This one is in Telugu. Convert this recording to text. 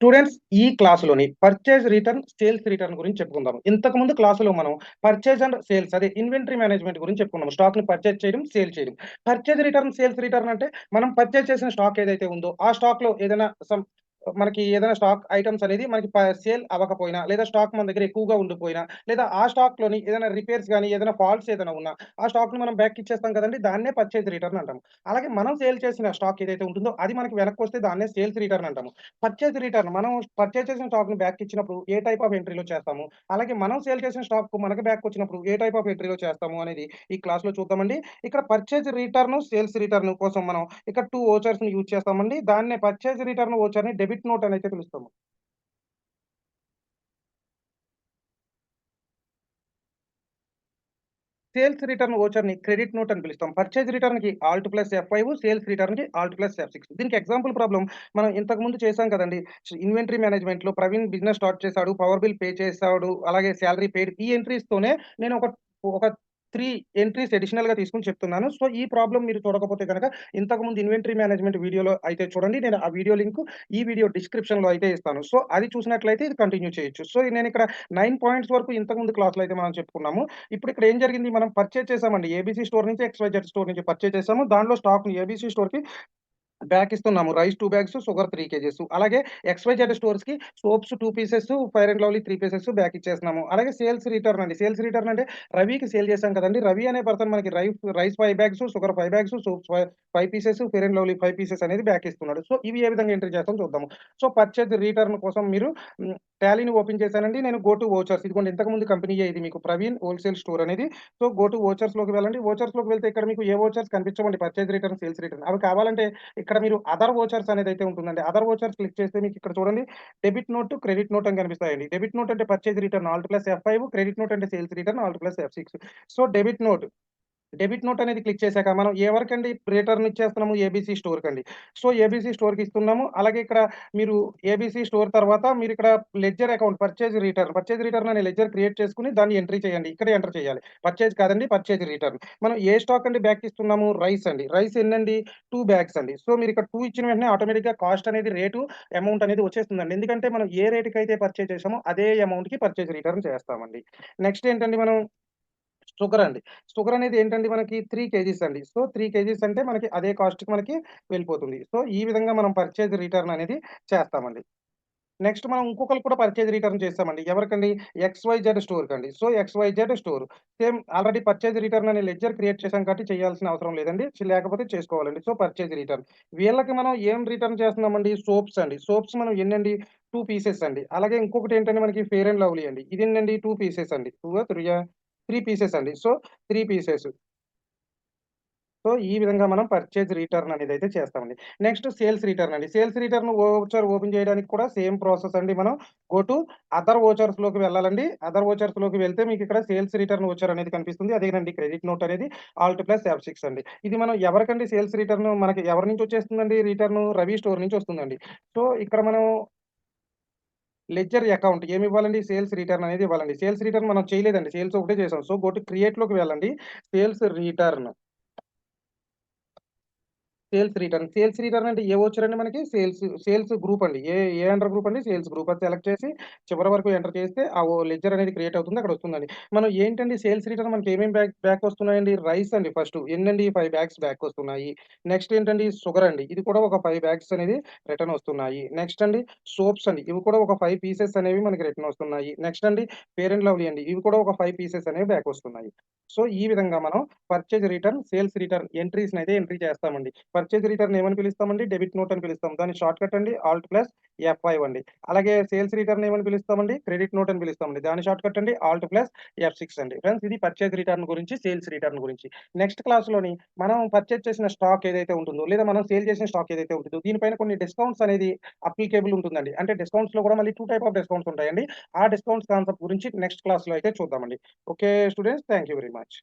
స్టూడెంట్స్ ఈ క్లాసులోని పర్చేజ్ రిటర్న్, సేల్స్ రిటర్న్ గురించి చెప్పుకుందాం. ఇంతకుముందు క్లాసులో మనం పర్చేజ్ అండ్ సేల్స్ అదే ఇన్వెంటరీ మేనేజ్మెంట్ గురించి చెప్పుకున్నాం. స్టాక్‌ని పర్చేజ్ చేయడం, సేల్ చేయడం. పర్చేజ్ రిటర్న్, సేల్స్ రిటర్న్ అంటే మనం పర్చేజ్ చేసిన స్టాక్ ఏదైతే ఉందో ఆ స్టాక్లో ఏదైనా సమ్ మనకి ఏదైనా స్టాక్ ఐటమ్స్ అనేది మనకి సేల్ అవ్వకపోయినా, లేదా స్టాక్ మన దగ్గర ఎక్కువగా ఉండిపోయినా, లేదా ఆ స్టాక్‌లోని ఏదైనా రిపేర్స్ కానీ ఏదైనా ఫాల్ట్స్ ఏదైనా ఉన్నా, ఆ స్టాక్‌ని మనం బ్యాక్ ఇచ్చేస్తాం కదండీ! దాన్నే పర్చేజ్ రిటర్న్ అంటాము. అలాగే మనం సేల్ చేసిన స్టాక్ ఏదైతే ఉంటుందో అది మనకి వెనక్కి వస్తే దాన్నే సేల్స్ రిటర్న్ అంటాము. పర్చేజ్ రిటర్న్ మనం పర్చేజ్ చేసిన స్టాక్‌ని బ్యాక్ ఇచ్చినప్పుడు ఏ టైప్ ఆఫ్ ఎంట్రీలో చేస్తాము? అలాగే మనం సేల్ చేసిన స్టాక్ మనకి బ్యాక్ వచ్చినప్పుడు ఏ టైప్ ఆఫ్ ఎంట్రీలో చేస్తాము అనేది ఈ క్లాస్‌లో చూద్దామండి. ఇక్కడ పర్చేజ్ రిటర్న్, సేల్స్ రిటర్న్ కోసం మనం ఇక్కడ 2 వోచర్స్‌ని యూజ్ చేస్తామండి. దాన్నే పర్చేజ్ రిటర్న్ వోచర్‌ని డెబిట్ నోట్ అని అయితే పిలుస్తాము. సేల్స్ రిటర్న్ వోచర్‌ని క్రెడిట్ నోట్ అని పిలుస్తాం. Purchase రిటర్న్కి alt plus F five sales రిటర్న్కి alt plus F six దీనికి ఎగ్జాంపుల్ ప్రాబ్లమ్ మనం ఇంతకు ముందు చేసాం కదండి ఇన్వెంటరీ మేనేజ్మెంట్‌లో ప్రవీణ్ బిజినెస్ స్టార్ట్ చేశాడు పవర్ బిల్ పే చేసాడు. అలాగే శాలరీ పేడ్ ఈ ఎంట్రీస్‌తోనే నేను ఒక ఒక త్రీ ఎంట్రీస్ అడిషనల్‌గా తీసుకొని చెప్తున్నాను. సో, ఈ ప్రాబ్లం మీరు చూడకపోతే కనుక ఇంతకుముందు ఇన్వెంటరీ మేనేజ్మెంట్ వీడియోలో అయితే చూడండి. నేను ఆ వీడియో లింక్ ఈ వీడియో డిస్క్రిప్షన్లో అయితే ఇస్తాను. సో, అది చూసినట్లయితే ఇది కంటిన్యూ చేయొచ్చు. సో, నేను ఇక్కడ నైన్ పాయింట్స్ వరకు ఇంతకుముందు క్లాస్‌లో అయితే మనం చెప్పుకున్నాము. ఇప్పుడు ఇక్కడ ఏం జరిగింది మనం పర్చేజ్ చేసామండి. ఏబీసీ స్టోర్ నుంచి ఎక్స్‌వైజెడ్ స్టోర్ నుంచి పర్చేజ్ చేసాము. దాంట్లో స్టాక్ ఏబీసీ స్టోర్‌కి బ్యాక్ ఇస్తున్నాము. Rice two bags, sugar three kgs అలాగే XYZ స్టోర్స్‌కి soaps two pieces, fair and lovely three pieces back ఇచ్చేస్తున్నాము. అలాగే సేల్స్ రిటర్న్ అండి. సేల్స్ రిటర్న్ అంటే రవికి సేల్ చేసాం కదండీ! రవి అనే పర్సన్ మనకి rice rice five bags, sugar five bags, soaps five pieces, fair and lovely five pieces అనేది బ్యాక్ ఇస్తున్నాడు. సో, ఇవి ఏ విధంగా ఎంట్రీ చేస్తాం చూద్దాము. సో, పర్చేజ్ రిటర్న్ కోసం మీరు టాలీని ఓపెన్ చేశానండి. నేను గో టు వోచర్స్ ఇదిగోండి ఇంతకుముందు కంపెనీయే ఇది మీకు ప్రవీణ్ హోల్‌సేల్ స్టోర్ అనేది. సో, గో టు వోచర్స్‌లోకి వెళ్ళండి. వోచర్స్‌లోకి వెళ్తే ఇక్కడ మీకు ఏ వోచర్స్ కనిపించమండి పర్చేజ్ రిటర్న్, సేల్స్ రిటర్న్. అవి కావాలంటే ఇక్కడ మీరు అదర్ వోచర్స్ అయితే ఉంటుందండి. అదర్ వోచర్స్ క్లిక్ చేస్తే మీకు ఇక్కడ చూడండి డెబిట్ నోట్, క్రెడిట్ నోట్ అని కనిపిస్తాయండి. డెబిట్ నోట్ అంటే purchase return alt plus F five, credit note అంటే sales return alt plus ఎఫ్6. So, debit note debit note అనేది క్లిక్ చేశాక మనం ఎవరికండి రిటర్న్ ఇచ్చేస్తున్నాము? ఏబీసీ స్టోర్ కండి సో, ఏబీసీ స్టోర్‌కి ఇస్తున్నాము. అలాగే ఇక్కడ మీరు ఏబీసీ స్టోర్ తర్వాత మీరు ఇక్కడ ledger account purchase return, purchase return అనే లెడ్జర్ క్రియేట్ చేసుకొని దాన్ని ఎంట్రీ చేయండి. ఇక్కడ ఎంటర్ చేయాలి. పర్చేజ్ కాదండి పర్చేజ్ రిటర్న్. మనం ఏ స్టాక్ అండి బ్యాక్ ఇస్తున్నాము? రైస్ అండి. రైస్ ఎన్నండి? టూ బ్యాగ్స్ అండి. సో, మీరు ఇక్కడ టూ ఇచ్చిన వెంటనే ఆటోమేటిక్‌గా కాస్ట్ అనేది రేటు, అమౌంట్ అనేది వచ్చేస్తుందండి. ఎందుకంటే మనం ఏ రేటుకి అయితే పర్చేజ్ చేసామో అదే అమౌంట్‌కి పర్చేజ్ రిటర్న్ చేస్తామండి. నెక్స్ట్ ఏంటండి మనం షుగర్ అండి. షుగర్ అనేది ఏంటండి మనకి త్రీ కేజీస్ అండి. సో, త్రీ కేజీస్ అంటే మనకి అదే కాస్ట్‌కి మనకి వెళ్ళిపోతుంది. సో, ఈ విధంగా మనం పర్చేజ్ రిటర్న్ అనేది చేస్తామండి. నెక్స్ట్ మనం ఇంకొకరు కూడా పర్చేజ్ రిటర్న్ చేస్తామండి ఎవరికండి? XYZ స్టోర్‌కండి. So, XYZ store same already purchase return అనే లెడ్జర్ క్రియేట్ చేసాం కాబట్టి చేయాల్సిన అవసరం లేదండి. లేకపోతే చేసుకోవాలండి. So, purchase return. వీళ్ళకి మనం ఏం రిటర్న్ చేస్తున్నామండి? సోప్స్ అండి. సోప్స్ మనం ఎన్నండి? టూ పీసెస్ అండి. అలాగే ఇంకొకటి ఏంటంటే మనకి ఫేర్ అండ్ లవ్లీ అండి. ఇది ఏంటండి టూ పీసెస్ అండి. 2ఆ? 3ఆ? త్రీ పీసెస్ అండి. So, three pieces. సో, ఈ విధంగా మనం పర్చేజ్ రిటర్న్ అనేది అయితే చేస్తామండి. నెక్స్ట్ సేల్స్ రిటర్న్ అండి. సేల్స్ రిటర్న్ ఓచర్ ఓపెన్ చేయడానికి కూడా సేమ్ ప్రాసెస్ అండి. మనం గో టు అదర్ వోచర్స్‌లోకి వెళ్ళాలండి. అదర్ వోచర్స్‌లోకి వెళ్తే మీకు ఇక్కడ సేల్స్ రిటర్న్ ఓచర్ అనేది కనిపిస్తుంది. అదేనండి క్రెడిట్ నోట్ అనేది ఆల్ట్ ప్లస్ ఎఫ్6 అండి. ఇది మనం ఎవరికండి సేల్స్ రిటర్న్ మనకి ఎవరి నుంచి వచ్చేస్తుందండి రిటర్న్? రవి స్టోర్ నుంచి వస్తుందండి. సో, ఇక్కడ మనం లెడ్జర్ అకౌంట్ ఏమి ఇవ్వాలండి సేల్స్ రిటర్న్ అనేది ఇవ్వాలండి. సేల్స్ రిటర్న్ మనం చేయలేదండి. సేల్స్ ఒకటే చేసాం. సో, గో క్రియేట్‌లోకి వెళ్ళండి. Sales return. Sales return. Sales return అంటే ఏ వోచర్ అండి మనకి? సేల్స్ సేల్స్ గ్రూప్ అండి. ఏ ఏ అండర్ గ్రూప్ అండి? Sales group. అది సెలెక్ట్ చేసి చివరి వరకు ఎంటర్ చేస్తే ఆ ఓ లెడ్జర్ అనేది క్రియేట్ అవుతుంది. అక్కడ వస్తుందండి. మనం ఏంటండి సేల్స్ రిటర్న్ మనకి ఏమేమి బ్యాక్ బ్యాక్ వస్తున్నాయండి? రైస్ అండి ఫస్ట్. ఎన్నండి? ఫైవ్ బ్యాగ్స్ బ్యాక్ వస్తున్నాయి. నెక్స్ట్ ఏంటండి? షుగర్ అండి. ఇది కూడా ఒక ఫైవ్ బ్యాగ్స్ అనేది రిటర్న్ వస్తున్నాయి. నెక్స్ట్ అండి సోప్స్ అండి. ఇవి కూడా ఒక ఫైవ్ పీసెస్ అనేవి మనకి రిటర్న్ వస్తున్నాయి. నెక్స్ట్ అండి పేరెంట్ అండ్ లవ్లీ అండి. ఇవి కూడా ఒక ఫైవ్ పీసెస్ అనేవి బ్యాక్ వస్తున్నాయి. సో, ఈ విధంగా మనం పర్చేజ్ రిటర్న్, సేల్స్ రిటర్న్ ఎంట్రీస్‌ని అయితే ఎంట్రీ చేస్తామండి. పర్చేజ్ రిటర్న్ ఏమని పిలుస్తామండి? డెబిట్ నోట్ అని పిలుస్తాం. దాని షార్ట్ కట్ అండి ఆల్ట్ ప్లస్ ఎఫ్ ఫైవ్ అండి. అలాగే సేల్స్ రిటర్న్ ఏమని పిలుస్తామండి? క్రెడిట్ నోట్ అని పిలుస్తామండి. దాని షార్ట్‌కట్ అండి ఆల్ట్ ప్లస్ ఎఫ్ సిక్స్ అండి. ఫ్రెండ్స్ ఇది పర్చేజ్ రిటర్న్ గురించి, సేల్స్ రిటర్న్ గురించి. నెక్స్ట్ క్లాస్‌లోని మనం పర్చేజ్ చేసిన స్టాక్ ఏదైతే ఉంటుందో, లేదా మనం సేల్ చేసిన స్టాక్ ఏదైతే ఉంటుందో, దీనిపైన కొన్ని డిస్కౌంట్స్ అనేది అప్లికేబుల్ ఉంటుందండి. అంటే డిస్కౌంట్స్లో కూడా మళ్ళీ టూ టైప్ ఆఫ్ డిస్కౌంట్స్ ఉంటాయండి. ఆ డిస్కౌంట్స్ కాన్సెప్ట్ గురించి నెక్స్ట్ క్లాస్‌లో అయితే చూద్దామండి. Okay students thank you very much.